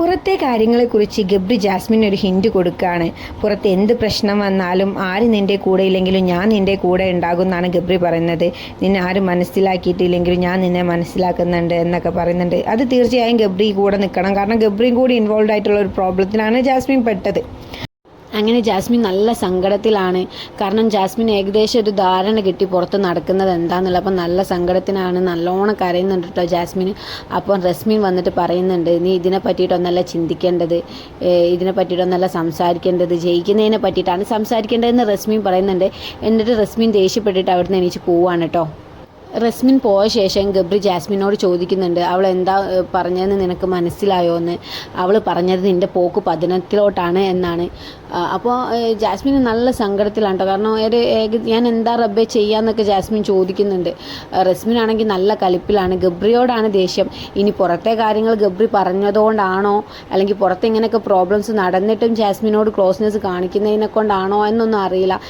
പുറത്തെ കാര്യങ്ങളെക്കുറിച്ച് ഗബ്രി ജാസ്മിൻ ഒരു ഹിൻഡ് കൊടുക്കുകയാണ് പുറത്ത് എന്ത് പ്രശ്നം വന്നാലും ആര് നിന്റെ കൂടെ ഇല്ലെങ്കിലും ഞാൻ നിന്റെ കൂടെ ഉണ്ടാകും എന്നാണ് ഗബ്രി പറയുന്നത്. നിന്നെ ആരും മനസ്സിലാക്കിയിട്ടില്ലെങ്കിലും ഞാൻ നിന്നെ മനസ്സിലാക്കുന്നുണ്ട് എന്നൊക്കെ പറയുന്നുണ്ട്. അത് തീർച്ചയായും ഗബ്രി കൂടെ നിൽക്കണം. കാരണം ഗബ്രിയും കൂടി ഇൻവോൾവ് ആയിട്ടുള്ള ഒരു പ്രോബ്ലത്തിലാണ് ജാസ്മിൻ പെട്ടത്. അങ്ങനെ ജാസ്മിൻ നല്ല സങ്കടത്തിലാണ്. കാരണം ജാസ്മിൻ ഏകദേശം ഒരു ധാരണ കിട്ടി പുറത്ത് നടക്കുന്നത് എന്താണെന്നുള്ളത് അപ്പം നല്ല സങ്കടത്തിനാണ് നല്ലോണം കരയുന്നുണ്ട് കേട്ടോ ജാസ്മിൻ. അപ്പോൾ റസ്മിൻ വന്നിട്ട് പറയുന്നുണ്ട് നീ ഇതിനെ പറ്റിയിട്ടൊന്നല്ല ചിന്തിക്കേണ്ടത്. ഇതിനെ പറ്റിയിട്ടൊന്നല്ല സംസാരിക്കേണ്ടത്. ജയിക്കുന്നതിനെ പറ്റിയിട്ടാണ് സംസാരിക്കേണ്ടതെന്ന് റസ്മിൻ പറയുന്നുണ്ട്. എന്നിട്ട് റസ്മിൻ ദേഷ്യപ്പെട്ടിട്ട് അവിടുന്ന് എണീച്ച് പോവാണ് കേട്ടോ. റസ്മിൻ പോയ ശേഷം ഗബ്രി ജാസ്മിനോട് ചോദിക്കുന്നുണ്ട് അവൾ എന്താ പറഞ്ഞതെന്ന് നിനക്ക് മനസ്സിലായോ എന്ന് അവൾ പറഞ്ഞത് നിന്റെ പോക്ക് പതനത്തിലോട്ടാണ് എന്നാണ്. അപ്പോൾ ജാസ്മിൻ നല്ല സങ്കടത്തിലാണ് കേട്ടോ കാരണം ഒരു ഞാൻ എന്താ റബ്ബെ ചെയ്യാന്നൊക്കെ ജാസ്മിൻ ചോദിക്കുന്നുണ്ട്. റസ്മിനാണെങ്കിൽ നല്ല കലിപ്പിലാണ്. ഗബ്രിയോടാണ് ദേഷ്യം. ഇനി പുറത്തെ കാര്യങ്ങൾ ഗബ്രി പറഞ്ഞതുകൊണ്ടാണോ? അല്ലെങ്കിൽ പുറത്ത് ഇങ്ങനെയൊക്കെ പ്രോബ്ലംസ് നടന്നിട്ടും ജാസ്മിനോട് ക്ലോസ്നെസ് കാണിക്കുന്നതിനെ കൊണ്ടാണോ എന്നൊന്നും അറിയില്ല.